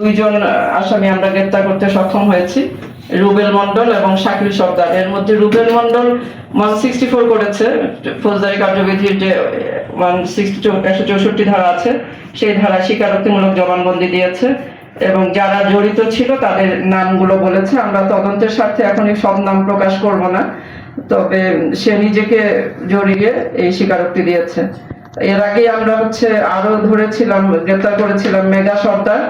দুইজন আসামি আমরা গ্রেপ্তার করতে সক্ষম হয়েছি। রুবেল মন্ডল এবং শাকিল সর্দার। এর মধ্যে Rubel Mondal one sixty four করেছে। ফৌজদারি কার্যবিধির যে ওয়ান সিক্সটি একশো চৌষট্টি ধারা আছে, সেই ধারা স্বীকারোক্তিমূলক জবানবন্দি দিয়েছে এবং যারা জড়িত ছিল তাদের নামগুলো বলেছে। আমরা তদন্তের স্বার্থে এখনই সব নাম প্রকাশ করব না, তবে সে নিজেকে জড়িয়ে এই স্বীকারোক্তি দিয়েছে। এর আগে আমরা হচ্ছে আরও ধরেছিলাম, গ্রেপ্তার করেছিলাম মেগা সর্দার।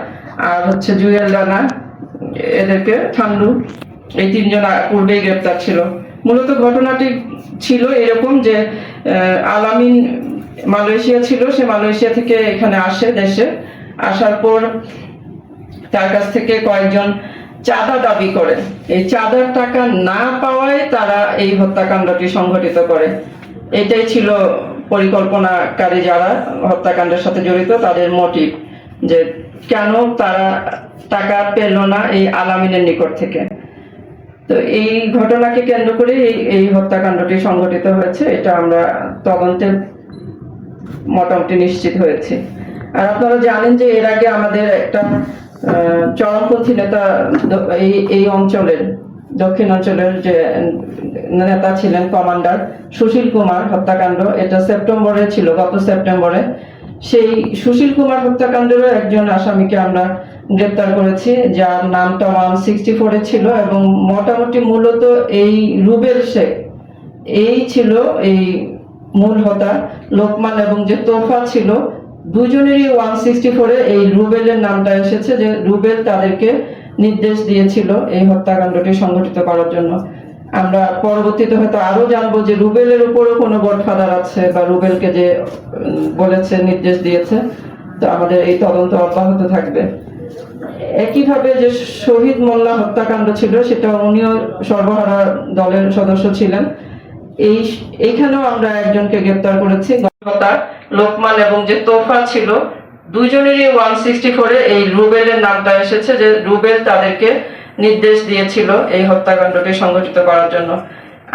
আর হচ্ছে জুয়েল রানা, এদেরকে ঠান্ডু এই তিনজন পূর্বেই গ্রেপ্তার ছিল। মূলত ঘটনাটি ছিল এরকম যে আলামিন মালয়েশিয়া ছিল, সে মালয়েশিয়া থেকে এখানে আসে দেশে। আসার পর তার কাছ থেকে কয়েকজন চাঁদা দাবি করে। এই চাঁদার টাকা না পাওয়ায় তারা এই হত্যাকাণ্ডটি সংঘটিত করে। এটাই ছিল পরিকল্পনাকারী যারা হত্যাকাণ্ডের সাথে জড়িত, তাদের মোটিভ যে কেন তারা টাকা পেল না এই আলামিনের নিকট থেকে? তো এই ঘটনাকে কেন্দ্র করে এই- হত্যাকাণ্ডটি সংঘটিত হয়েছে, এটা আমরা তদন্তে মোটামুটি নিশ্চিত হয়েছে। আর আপনারা জানেন যে এর আগে আমাদের একটা চরমপন্থী নেতা এই এই অঞ্চলের, দক্ষিণ অঞ্চলের যে নেতা ছিলেন কমান্ডার সুশীল কুমার হত্যাকাণ্ড, এটা সেপ্টেম্বরে ছিল, গত সেপ্টেম্বরে। সেই সুশীল কুমার হত্যাকাণ্ডেরও একজন আসামিকে আমরা গ্রেপ্তার করেছি, যার নামটা ওয়ান সিক্সটি ফোরে ছিল এবং মোটামুটি মূলত এই রুবেল শেখ, এই ছিল এই মূল হতা। লোকমান এবং যে তোফা ছিল, দুজনেরই ওয়ান সিক্সটি ফোরে এই রুবেলের নামটা এসেছে যে রুবেল তাদেরকে নির্দেশ দিয়েছিল এই হত্যাকাণ্ডটি সংঘটিত করার জন্য। আমরা পরবর্তীতে হয়তো আরও জানব যে রুবেলের উপরও কোনো গডফাদার আছে বা রুবেলকে যে বলেছে, নির্দেশ দিয়েছে। তো আমাদের এই তদন্ত অব্যাহত থাকবে। একইভাবে যে শহীদ মোল্লা হত্যাকাণ্ড ছিল, সেটা উনিও সর্বহারা দলের সদস্য ছিলেন। এই, এইখানেও আমরা একজনকে গ্রেপ্তার করেছি। লোকমান এবং যে তোফা ছিল দুজনেরই ওয়ান সিক্সটি ফোরে এই রুবেলের নামটা এসেছে যে রুবেল তাদেরকে নির্দেশ দিয়েছিল এই হত্যাকাণ্ডটি সংঘটিত করার জন্য।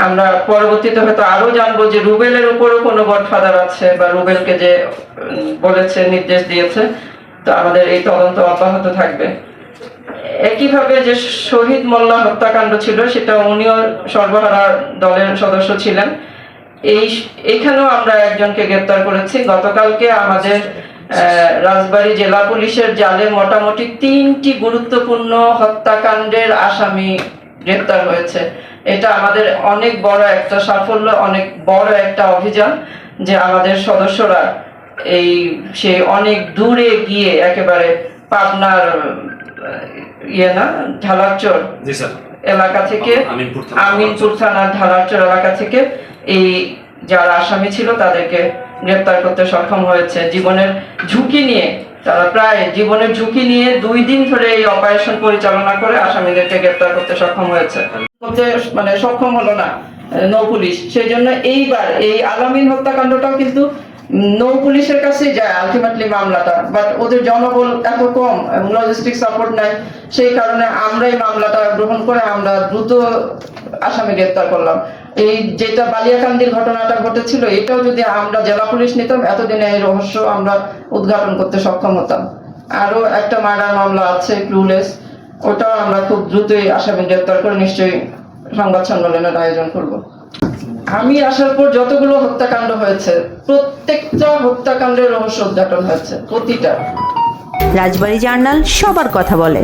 আমরা পরবর্তীতে হয়তো আরও জানব যে রুবেলের উপরও কোনো গডফাদার আছে বা রুবেলকে যে বলেছে, নির্দেশ দিয়েছে, তো আমাদের এই তদন্ত অব্যাহত থাকবে। একইভাবে যে শহীদ মোল্লা হত্যাকাণ্ড ছিল, সেটা উনিও সর্বহারা দলের সদস্য ছিলেন। এই, এখানেও আমরা একজনকে গ্রেপ্তার করেছি। গতকালকে আমাদের রাজবাড়ী জেলা পুলিশের জালে মোটামুটি তিনটি গুরুত্বপূর্ণ হত্যাকাণ্ডের আসামি গ্রেপ্তার হয়েছে এটা আমাদের অনেক বড় একটা সাফল্য অনেক বড় একটা অভিযান যে আমাদের সদস্যরা এই সে অনেক দূরে গিয়ে একেবারে পাবনার ইয়ে না ঢালারচর এলাকা থেকে আমিনপুর থানা। আমিনপুর থানার ঢালারচর এলাকা থেকে এই যারা আসামি ছিল তাদেরকে গ্রেপ্তার করতে সক্ষম হয়েছে। জীবনের ঝুঁকি নিয়ে, তারা প্রায় জীবনের ঝুঁকি নিয়ে দুই দিন ধরে এই অপারেশন পরিচালনা করে আসামিদেরকে গ্রেপ্তার করতে সক্ষম হয়েছে। মানে সক্ষম হলো না, নৌ পুলিশ। সেই জন্য এইবার এই আলামিন হত্যাকাণ্ডটাও কিন্তু নৌ পুলিশের কাছেই যায় আলটিমেটলি মামলাটা। বাট ওদের জনবল এত কম লজিস্টিক সাপোর্ট নাই, সেই কারণে আমরাই মামলাটা গ্রহণ করে আমরা দ্রুত আসামি গ্রেপ্তার করলাম। এই যেটা বালিয়াকান্দির ঘটনাটা ঘটেছিল, এটাও যদি আমরা জেলা পুলিশ নিতাম, এতদিনে এই রহস্য আমরা উদ্ঘাটন করতে সক্ষম হতাম। আরও একটা মার্ডার মামলা আছে, ক্লুলেস। ওটাও আমরা খুব দ্রুতই আসামি গ্রেপ্তার করে নিশ্চয়ই সংবাদ সম্মেলনের আয়োজন করব। আমি আসার পর যতগুলো হত্যাকাণ্ড হয়েছে, প্রত্যেকটা হত্যাকাণ্ডের রহস্য উদ্ঘাটন হয়েছে, প্রতিটা। রাজবাড়ী জার্নাল সবার কথা বলে।